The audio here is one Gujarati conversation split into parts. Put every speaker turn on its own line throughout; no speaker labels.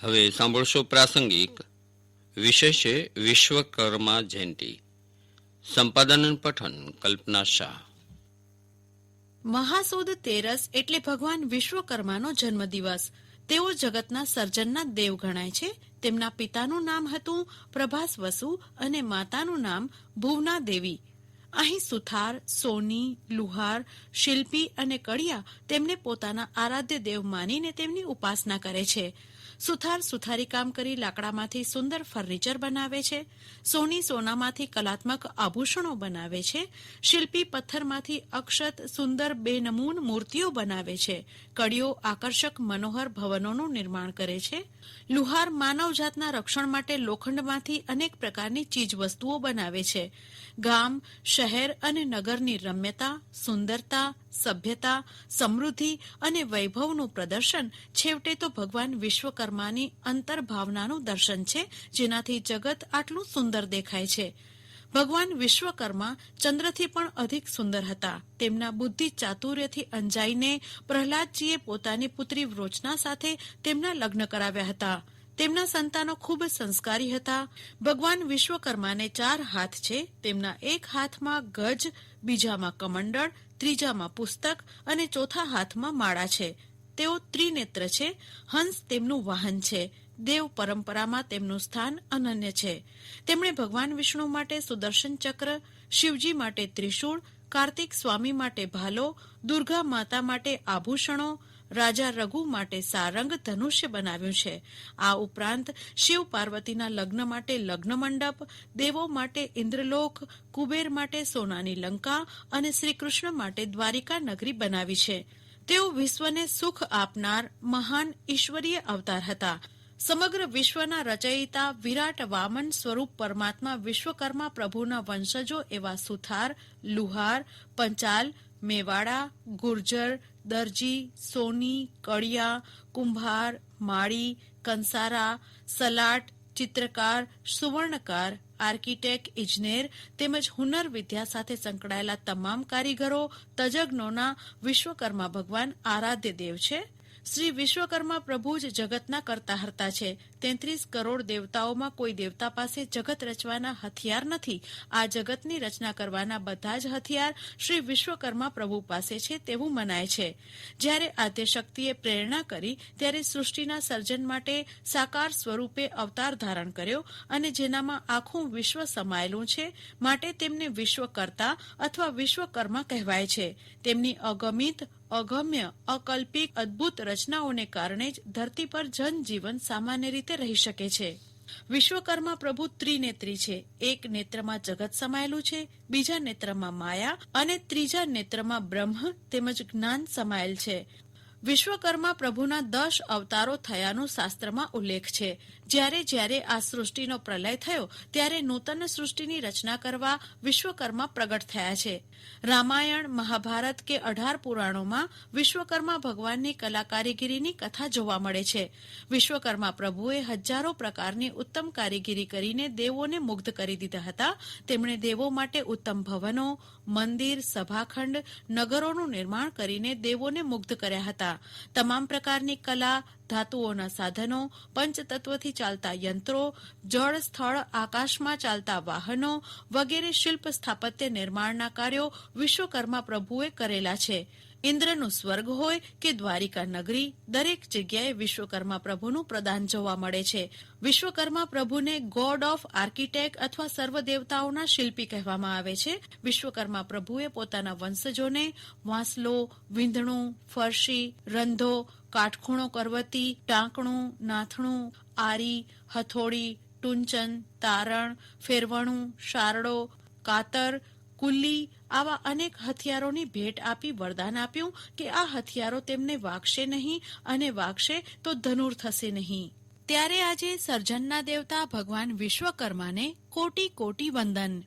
હવે સાંભળશો પ્રાસંગિક. વિષય છે વિશ્વકર્મા જયંતિ. સંપાદન પઠન, કલ્પના શાહ.
મહાસુદ તેરસ એટલે ભગવાન વિશ્વકર્માનો જન્મદિવસ. તેઓ જગતના સર્જનના દેવ ગણાય છે. તેમના પિતાનું નામ હતું પ્રભાસ વસુ અને માતાનું નામ ભુવના દેવી. અહીં સુથાર, સોની, લુહાર, શિલ્પી અને કડિયા તેમને પોતાના આરાધ્ય દેવ માનીને તેમની ઉપાસના કરે છે. સુથાર સુથારી કામ કરી લાકડામાંથી સુંદર ફર્નિચર બનાવે છે. સોની સોનામાંથી કલાત્મક આભૂષણો બનાવે છે. શિલ્પી પથ્થરમાંથી અક્ષત સુંદર બેનમૂન મૂર્તિઓ બનાવે છે. કડીઓ આકર્ષક મનોહર ભવનોનું નિર્માણ કરે છે. લુહાર માનવજાતના રક્ષણ માટે લોખંડમાંથી અનેક પ્રકારની ચીજવસ્તુઓ બનાવે છે. ગામ, શહેર અને નગરની રમ્યતા, સુંદરતા સભ્યતા, સમૃદ્ધિ અને વૈભવનું પ્રદર્શન છેવટે તો ભગવાન વિશ્વકર્માની અંતર્ભાવનાનું દર્શન છે, જેનાથી જગત આટલું સુંદર દેખાય છે. ભગવાન વિશ્વકર્મા ચંદ્રથી પણ અધિક સુંદર હતા. તેમના બુદ્ધિ ચાતુર્યથી અંજાઈને પ્રહલાદજીએ પોતાની પુત્રી વ્રોચના સાથે તેમના લગ્ન કરાવ્યા હતા. તેમના સંતાનો ખૂબ સંસ્કારી હતા. ભગવાન વિશ્વકર્માને ચાર હાથ છે, તેમના એક હાથમાં ગજ, બીજામાં કમંડળ ત્રીજામાં પુસ્તક અને ચોથા હાથમાં માળા છે. તેઓ ત્રિનેત્ર છે. હંસ તેમનું વાહન છે. દેવ પરંપરામાં તેમનું સ્થાન અનન્ય છે. તેમણે ભગવાન વિષ્ણુ માટે સુદર્શન ચક્ર, શિવજી માટે ત્રિશૂળ, કાર્તિક સ્વામી માટે ભાલો, દુર્ગા માતા માટે આભૂષણો રાજા રઘુ માટે સારંગ ધનુષ્ય બનાવ્યું છે. આ ઉપરાંત શિવ પાર્વતીના લગ્ન માટે લગ્ન મંડપ, દેવો માટે ઇન્દ્રલોક, કુબેર માટે સોનાની લંકા અને શ્રીકૃષ્ણ માટે દ્વારિકા નગરી બનાવી છે. તેઓ વિશ્વને સુખ આપનાર મહાન ઈશ્વરીય અવતાર હતા. સમગ્ર વિશ્વના રચયિતા વિરાટ વામન સ્વરૂપ પરમાત્મા વિશ્વકર્મા પ્રભુના વંશજો એવા સુથાર, લુહાર, પંચાલ, મેવાડા, ગુર્જર દરજી, સોની, કડિયા, કુંભાર, માળી, કંસારા, સલાટ, ચિત્રકાર, સુવર્ણકાર, આર્કિટેક્ટ, ઇજનેર તેમજ હુનર વિદ્યા સાથે સંકળાયેલા તમામ કારીગરો તજજ્ઞોના વિશ્વકર્મા ભગવાન આરાધ્ય દેવ છે. શ્રી વિશ્વકર્મા પ્રભુ જ જગતના કરતા હર્તા છે. તેત્રીસ કરોડ દેવતાઓમાં કોઈ દેવતા પાસે જગત રચવાના હથિયાર નથી. આ જગતની રચના કરવાના બધા જ હથિયાર શ્રી વિશ્વકર્મા પ્રભુ પાસે છે તેવું મનાય છે. જ્યારે આદ્યશક્તિએ પ્રેરણા કરી, ત્યારે સૃષ્ટિના સર્જન માટે સાકાર સ્વરૂપે અવતાર ધારણ કર્યો અને જેનામાં આખું વિશ્વ સમાયેલું છે, માટે તેમને વિશ્વકર્તા અથવા વિશ્વકર્મા કહેવાય છે. તેમની અગમિત, અગમ્ય, અકલ્પિક, અદ્ભુત રચનાઓને કારણે જ ધરતી પર જનજીવન સામાન્ય રીતે રહી શકે છે. વિશ્વકર્મા પ્રભુ ત્રિનેત્રી છે. એક નેત્રમાં જગત સમાયેલું છે, બીજા નેત્રમાં માયા અને ત્રીજા નેત્રમાં બ્રહ્મ તેમજ જ્ઞાન સમાયેલ છે. વિશ્વકર્મા પ્રભુના દશ અવતારો થયાનું શાસ્ત્રમાં ઉલ્લેખ છે. જ્યારે જ્યારે આ સૃષ્ટિનો પ્રલય થયો, ત્યારે નૂતન સૃષ્ટિની રચના કરવા વિશ્વકર્મા પ્રગટ થયા છે. રામાયણ, મહાભારત કે અઢાર પુરાણોમાં વિશ્વકર્મા ભગવાનની કલા કારીગીરીની કથા જોવા મળે છે. વિશ્વકર્મા પ્રભુએ હજારો પ્રકારની ઉત્તમ કારીગીરી કરીને દેવોને મુગ્ધ કરી દીધા હતા. તેમણે દેવો માટે ઉત્તમ ભવનો, મંદિર, સભાખંડ, નગરોનું નિર્માણ કરીને દેવોને મુગ્ધ કર્યા હતા. તમામ પ્રકારની કલા ધાતુઓના સાધનો, પંચતત્વથી ચાલતા યંત્રો, જળ સ્થળ, આકાશમાં ચાલતા વાહનો વગેરે શિલ્પ સ્થાપત્ય નિર્માણના કાર્યો વિશ્વકર્મા પ્રભુએ કરેલા છે. ઇન્દ્રનું સ્વર્ગ હોય કે દ્વારિકા નગરી, દરેક જગ્યાએ વિશ્વકર્મા પ્રભુનું પ્રદાન જોવા મળે છે. વિશ્વકર્મા પ્રભુને ગોડ ઓફ આર્કિટેક્ટ અથવા સર્વ દેવતાઓના શિલ્પી કહેવામાં આવે છે. વિશ્વકર્મા પ્રભુએ પોતાના વંશજોને વાંસલો, વીંધણું, ફરશી, રંધો કાટખૂણો કરવતી, ટાંકણું, નાથણું, આરી, હથોડી, ટુંચન, તારણ, ફેરવણું, શારડો, કાતર, કુલ્લી આવા અનેક હથિયારોની ભેટ આપી વરદાન આપ્યું કે આ હથિયારો તેમને વાગશે નહીં અને વાગશે તો ધનુર થશે નહીં. ત્યારે આજે સર્જનના દેવતા ભગવાન વિશ્વકર્માને કોટી કોટી વંદન.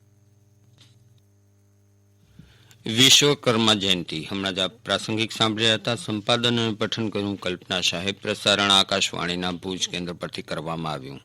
વિશ્વકર્મા જયંતિ. હમણાં જ પ્રાસંગિક સાંભળ્યા હતા. સંપાદન અને પઠન કર્યું કલ્પના શાહે પ્રસારણ આકાશવાણીના ભુજ કેન્દ્ર પરથી કરવામાં આવ્યું.